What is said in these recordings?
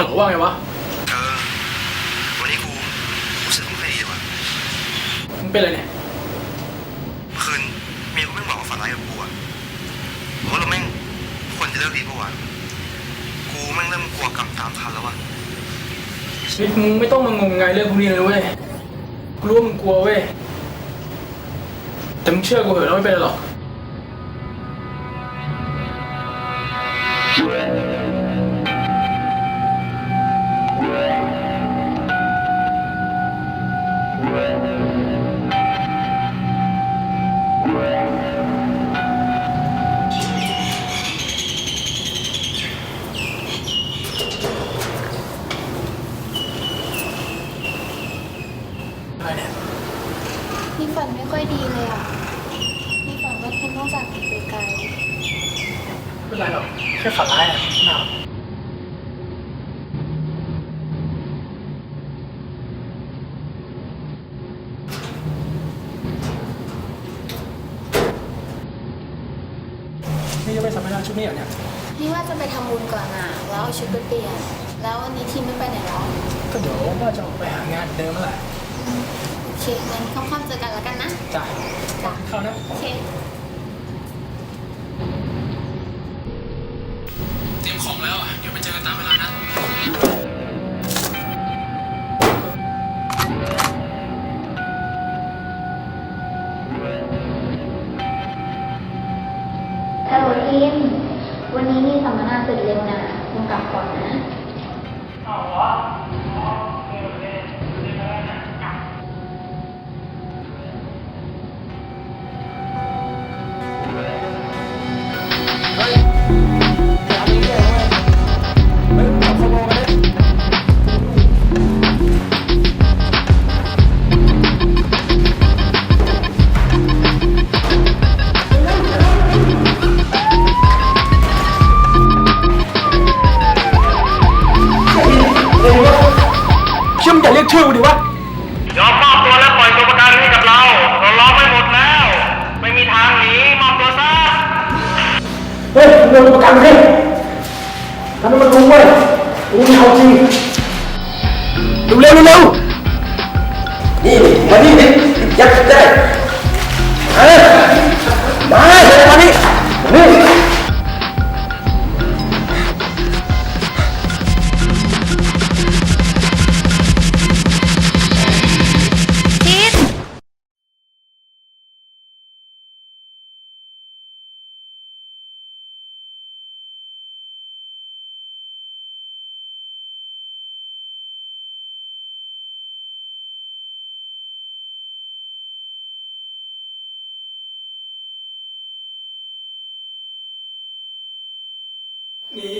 ฮัลโหลว่าไงวะเออวันนี้กูรู้สึกไม่ค่อยดีเลยว่ะมึงเป็นอะไรเนี่ยเมื่อคืนเมียกูแม่งบอกว่าฝันร้ายกับกูอะบอกว่าเราแม่งควรจะเลิกดีปะวะกูแม่งเริ่มกลัวกรรมตามทันแล้วว่ะชีวิตมึงไม่ต้องมางมงายเรื่องพวกนี้เลยเว้ยกูรู้ว่ามึงกลัวเว้ยแต่มึงเชื่อกูเถอะแล้วไม่เป็นไรหรอกอ นี่ฝันไม่ค่อยดีเลยอะนี่ฝันว่าเทนต้องจากไปไกล ไม่เป็นไรหรอกแค่ฝันร้ายอะหนาว จะไปสัมมนาชุดนี้เหรอเนี่ยนี่ว่าจะไปทำบุญก่อนอะ แล้วเอาชุดไปเปลี่ยน แล้ววันนี้ทีมไม่ไปไหนหรอ ก็เดี๋ยวว่าจะออกไปหางานเดิมนั่นแหละโอเคงั้นค่ำๆเจอกันแล้วกันนะ จ้ะจ้ะ เข้านะ โอเค เตรียมของแล้วอะ เดี๋ยวไปเจอกันตามเวลานะ ฮัลโหลทีมวันนี้มีสัมมนาเสร็จเร็วนะคุณกลับก่อนนะอ๋อ ชื่อมอย่าเรียกชื่อกูดิวะ ยอมมอบตัวและปล่อยตัวประกันให้กับเราเราล้อมไว้หมดแล้ว ไม่มีทางหนีมอบตัวซะเฮ้ยมึงโดนประกันให้ทำให้มันรู้เว้ยกูนี่เอาจริงเร็วเร็วเร็วนี่มานี่ดิยัดได้ นี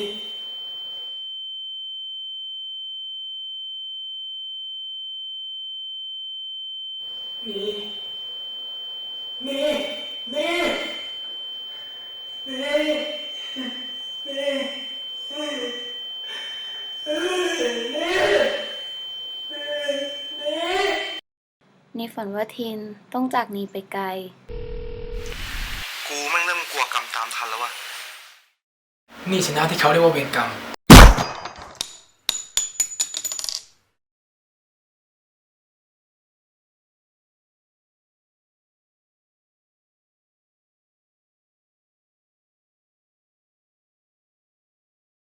หนีหนีหนีหนีหนีหนีนี่ฝันว่าทีนต้องจากนี้ไปไกล กูแม่งเริ่มกลัวกรรมตามทันแล้วว่ะ นี่สินะที่เขาเรียกว่าเวรกรรม